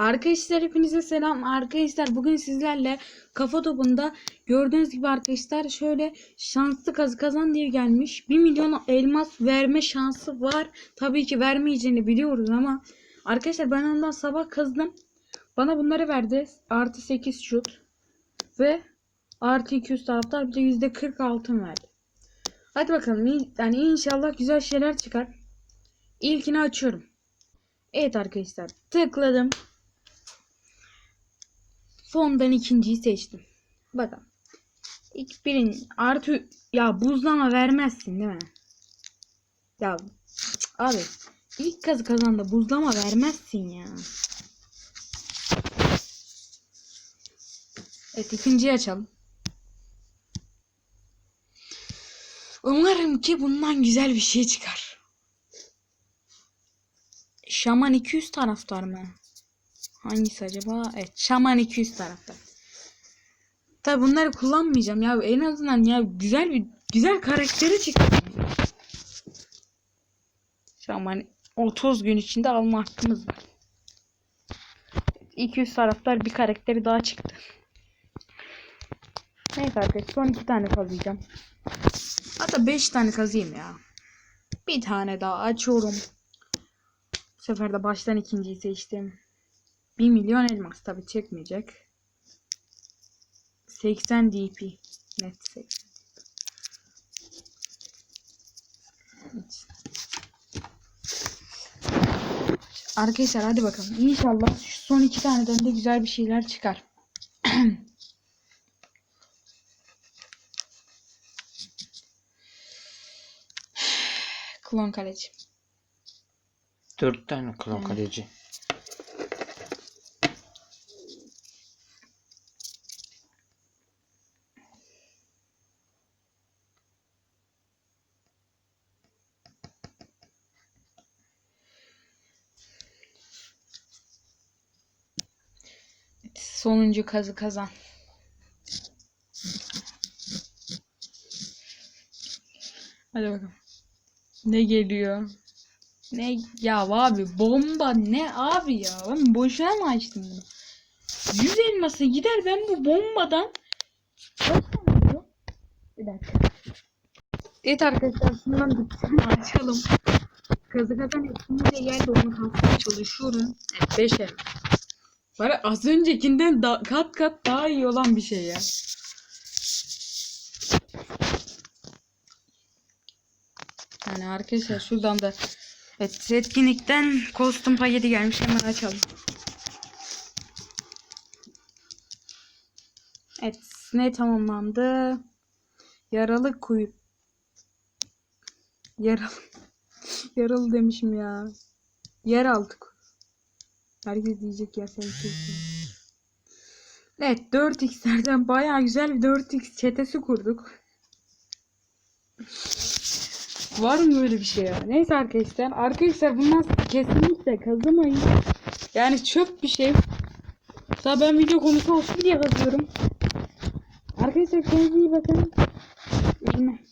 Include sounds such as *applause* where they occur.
Arkadaşlar hepinize selam. Arkadaşlar bugün sizlerle kafa topunda gördüğünüz gibi arkadaşlar şöyle şanslı kazı kazan diye gelmiş. 1 milyon elmas verme şansı var. Tabii ki vermeyeceğini biliyoruz ama arkadaşlar ben ondan sabah kazdım. Bana bunları verdi. Artı 8 şut ve artı 200 taraftar bir de %40 altın verdi. Hadi bakalım yani inşallah güzel şeyler çıkar. İlkini açıyorum. Evet arkadaşlar tıkladım. Fondan ikinciyi seçtim. Bakalım. İlk birin artı ya buzlama vermezsin değil mi? Ya abi ilk kazı kazanda buzlama vermezsin ya. Evet ikinciyi açalım. Umarım ki bundan güzel bir şey çıkar. Şaman 200 taraftar mı? Hangisi acaba? Evet, Şaman 200 taraftar. Tabi bunları kullanmayacağım ya. En azından ya güzel bir güzel karakteri çıktı. Şaman 30 gün içinde alma hakkımız var. 200 taraftar bir karakteri daha çıktı. Neyse arkadaşlar son iki tane kazıyacağım. Hatta 5 tane kazıyım ya. Bir tane daha açıyorum. Bu sefer de baştan ikinciyi seçtim. 1 milyon elmas tabi çekmeyecek. 80 DP. Net 80. Evet. Arkadaşlar hadi bakalım. İnşallah şu son iki taneden de güzel bir şeyler çıkar. *clears throat* Klon kaleci. Dört tane klon Yani. kaleci. Sonuncu kazı kazan. Hadi bakalım. Ne geliyor? Ne ya abi bomba ne abi ya? Ben boşuna mı açtım bunu? 100 elması gider ben bu bombadan? Bir dakika. Evet arkadaşlar şundan bir açalım. Kazı kazan etkinliğe geldi onu kasmaya çalışıyorum. Evet 5 elmas. Bana az öncekinden da, kat kat daha iyi olan bir şey ya. Yani arkadaşlar şuradan da evet etkinlikten kostüm paketi gelmiş hemen açalım. Evet ne tamamlandı? Yaralı kuyu. Yaralı. *laughs* Yaralı demişim ya. Yer aldık. Herkes diyecek ya sen kimsin? Evet 4x'lerden bayağı güzel bir 4x çetesi kurduk. Var mı böyle bir şey ya? Neyse arkadaşlar. Arkadaşlar bundan kesinlikle kazımayın. Yani çöp bir şey. Daha ben video konusu olsun diye kazıyorum. Arkadaşlar kendinize iyi bakın. İyi günler.